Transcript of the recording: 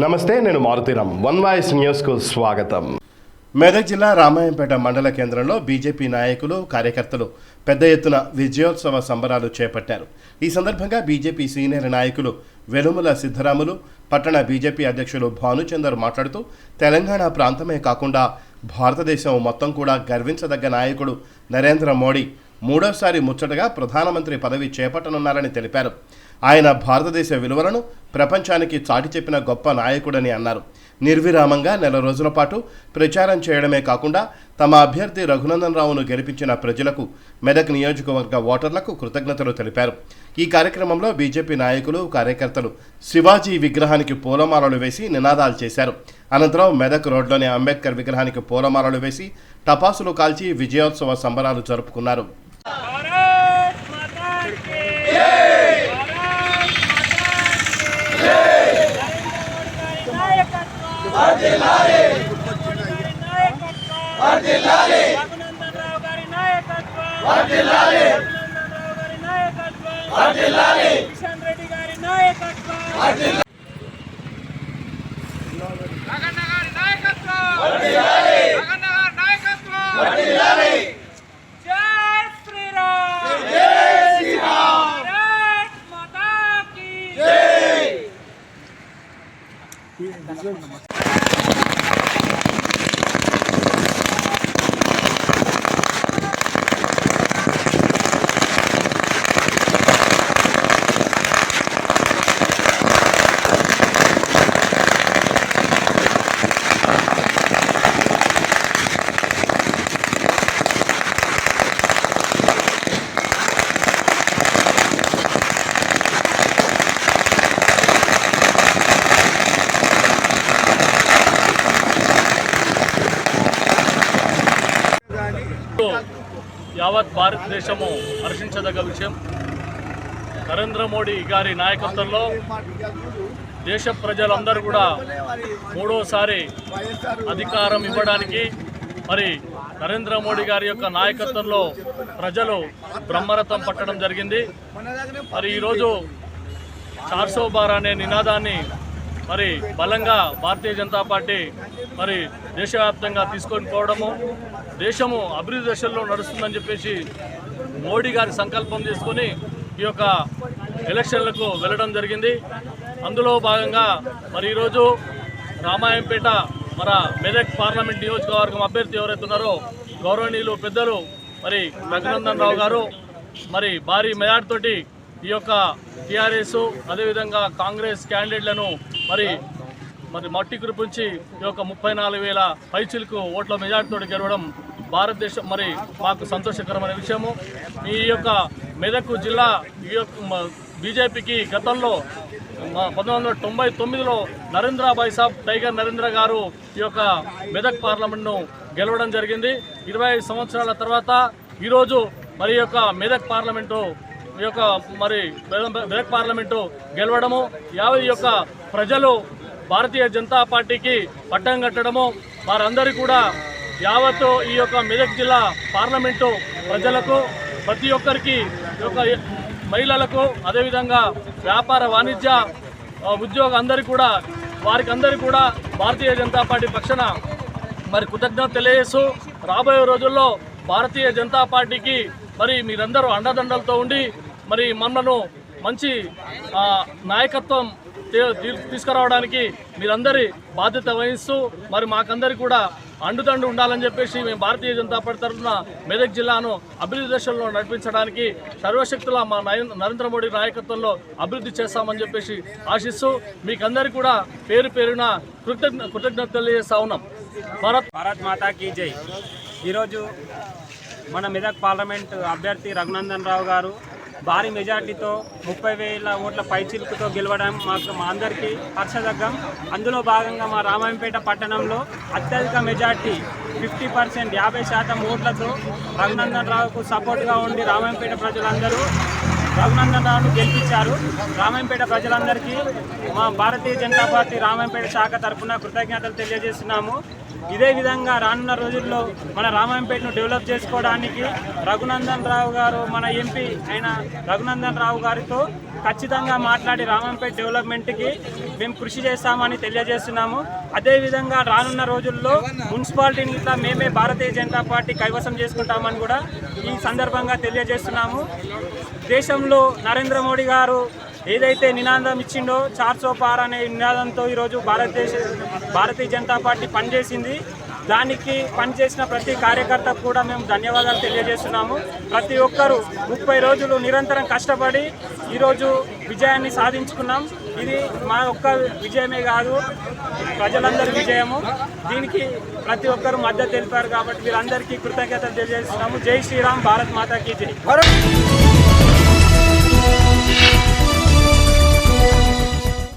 నమస్తే నేను Maruthi Ram one voice న్యూస్కు స్వాగతం. మెదక్ జిల్లా రామాయంపేట మండల కేంద్రంలో బీజేపీ నాయకులు కార్యకర్తలు పెద్ద ఎత్తున విజయోత్సవ సంబరాలు చేపట్టారు. ఈ సందర్భంగా బీజేపీ సీనియర్ నాయకులు వెలుముల సిద్ధరాములు పట్టణ బీజేపీ అధ్యక్షులు భానుచందర్ మాట్లాడుతూ తెలంగాణ ప్రాంతమే కాకుండా భారతదేశం మొత్తం కూడా గర్వించదగ్గ నాయకుడు నరేంద్ర మోడీ మూడోసారి ముచ్చటగా ప్రధానమంత్రి పదవి చేపట్టనున్నారని తెలిపారు. ఆయన భారతదేశ విలువలను ప్రపంచానికి చాటి చెప్పిన గొప్ప నాయకుడని అన్నారు. నిర్విరామంగా నెల రోజుల పాటు ప్రచారం చేయడమే కాకుండా తమ అభ్యర్థి రఘునందన్ రావును గెలిపించిన ప్రజలకు మెదక్ నియోజకవర్గ ఓటర్లకు కృతజ్ఞతలు తెలిపారు. ఈ కార్యక్రమంలో బీజేపీ నాయకులు కార్యకర్తలు శివాజీ విగ్రహానికి పూలమాలలు వేసి నినాదాలు చేశారు. అనంతరం మెదక్ రోడ్లోని అంబేద్కర్ విగ్రహానికి పూలమాలలు వేసి టపాసులు కాల్చి విజయోత్సవ సంబరాలు జరుపుకున్నారు. నాయకత్వం వర్ధిల్లాలి రఘన్న గారి నాయకత్వం వర్ధిల్లాలి రఘన్న గారి నాయకత్వం వర్ధిల్లాలి జై శ్రీరామ్ జై శ్రీరామ్ భారత్ మాతా కీ జై యావత్ భారతదేశము హర్షించదగ్గ విషయం. నరేంద్ర మోడీ గారి నాయకత్వంలో దేశ ప్రజలందరూ కూడా మూడోసారి అధికారం ఇవ్వడానికి మరి నరేంద్ర మోడీ గారి యొక్క నాయకత్వంలో ప్రజలు బ్రహ్మరథం పట్టడం జరిగింది. మరి ఈరోజు చార్సోబార్ అనే నినాదాన్ని మరి బలంగా భారతీయ జనతా పార్టీ మరి దేశవ్యాప్తంగా తీసుకొని పోవడము దేశము అభివృద్ధి దశల్లో నడుస్తుందని చెప్పేసి మోడీ గారి సంకల్పం తీసుకొని ఈ యొక్క ఎలక్షన్లకు వెళ్ళడం జరిగింది. అందులో భాగంగా మరి ఈరోజు రామాయంపేట మన మెదక్ పార్లమెంట్ నియోజకవర్గం అభ్యర్థి ఎవరైతే ఉన్నారో గౌరవనీయులు పెద్దలు మరి రఘునందన్ రావు గారు మరి భారీ మెజార్టీతోటి ఈ యొక్క టీఆర్ఎస్ అదేవిధంగా కాంగ్రెస్ క్యాండిడేట్లను మరి మరి మట్టి కురిపించి ఈ యొక్క ముప్పై నాలుగు వేల పైచిలకు ఓట్ల మెజార్టీతో గెలవడం భారతదేశం మరి మాకు సంతోషకరమైన విషయము. ఈ యొక్క మెదక్ జిల్లా ఈ యొక్క బీజేపీకి గతంలో పంతొమ్మిది వందల తొంభై తొమ్మిదిలో నరేంద్రబాయ్ సాబ్ టైగర్ నరేంద్ర గారు ఈ యొక్క మెదక్ పార్లమెంట్ను గెలవడం జరిగింది. ఇరవై ఐదు సంవత్సరాల తర్వాత ఈరోజు మరి యొక్క మెదక్ పార్లమెంటు ఈ యొక్క మరి మెదక్ మెదక్ పార్లమెంటు గెలవడము యాభై యొక్క ప్రజలు భారతీయ జనతా పార్టీకి పట్టం కట్టడము వారందరూ కూడా యావత్తు ఈ యొక్క మెదక్ జిల్లా పార్లమెంటు ప్రజలకు ప్రతి ఒక్కరికి ఈ యొక్క మహిళలకు అదేవిధంగా వ్యాపార వాణిజ్య ఉద్యోగ అందరికీ కూడా వారికి అందరికీ కూడా భారతీయ జనతా పార్టీ పక్షాన మరి కృతజ్ఞత తెలియజేస్తూ రాబోయే రోజుల్లో భారతీయ జనతా పార్టీకి మరి మీరందరూ అండదండలతో ఉండి మరి మనను మంచి నాయకత్వం తీసుకురావడానికి మీరందరి బాధ్యత వహిస్తూ మరి మాకందరికి కూడా అండుదండు ఉండాలని చెప్పేసి మేము భారతీయ జనతా పార్టీ తరఫున మెదక్ జిల్లాను అభివృద్ధి దశల్లో నడిపించడానికి సర్వశక్తుల మా నరేంద్ర మోడీ నాయకత్వంలో అభివృద్ధి చేస్తామని చెప్పేసి ఆశిస్తూ మీకందరికీ కూడా పేరు పేరున కృతజ్ఞ కృతజ్ఞత తెలియజేస్తా ఉన్నాం. భారత్ భారత్ మాతా కీ జై. ఈరోజు మన మెదక్ పార్లమెంట్ అభ్యర్థి రఘునందన్ రావు గారు భారీ మెజార్టీతో ముప్పై వేల ఓట్ల పైచిలుకుతో గెలవడం మాకు మా అందరికీ హర్షదగ్గం. అందులో భాగంగా మా రామాయంపేట పట్టణంలో అత్యధిక మెజార్టీ ఫిఫ్టీ పర్సెంట్ యాభై శాతం ఓట్లతో రఘునందన్ రావుకు సపోర్ట్గా ఉండి రామాయంపేట ప్రజలందరూ రఘునందన్ రావును గెలిపించారు. రామాయంపేట ప్రజలందరికీ మా భారతీయ జనతా పార్టీ రామాయంపేట శాఖ తరఫున కృతజ్ఞతలు తెలియజేస్తున్నాము. ఇదే విధంగా రానున్న రోజుల్లో మన రామాయంపేటను డెవలప్ చేసుకోవడానికి రఘునందన్ రావు గారు మన ఎంపీ అయిన రఘునందన్ రావు గారితో ఖచ్చితంగా మాట్లాడి రామంపేట డెవలప్మెంట్కి మేము కృషి చేస్తామని తెలియజేస్తున్నాము. అదేవిధంగా రానున్న రోజుల్లో మున్సిపాలిటీని ఇట్లా మేమే భారతీయ జనతా పార్టీ కైవసం చేసుకుంటామని కూడా ఈ సందర్భంగా తెలియజేస్తున్నాము. దేశంలో నరేంద్ర మోడీ గారు ఏదైతే నినాదం ఇచ్చిండో చార్ సోపార్ అనే నినాదంతో ఈరోజు భారతదేశ భారతీయ జనతా పార్టీ పనిచేసింది. దానికి పనిచేసిన ప్రతి కార్యకర్తకు కూడా మేము ధన్యవాదాలు తెలియజేస్తున్నాము. ప్రతి ఒక్కరూ ముప్పై రోజులు నిరంతరం కష్టపడి ఈరోజు విజయాన్ని సాధించుకున్నాం. ఇది మా ఒక్క విజయమే కాదు ప్రజలందరి విజయము. దీనికి ప్రతి ఒక్కరు మద్దతు తెలిపారు కాబట్టి వీరందరికీ కృతజ్ఞతలు తెలియజేస్తున్నాము. జై శ్రీరామ్ భారత్ మాతాకి జై.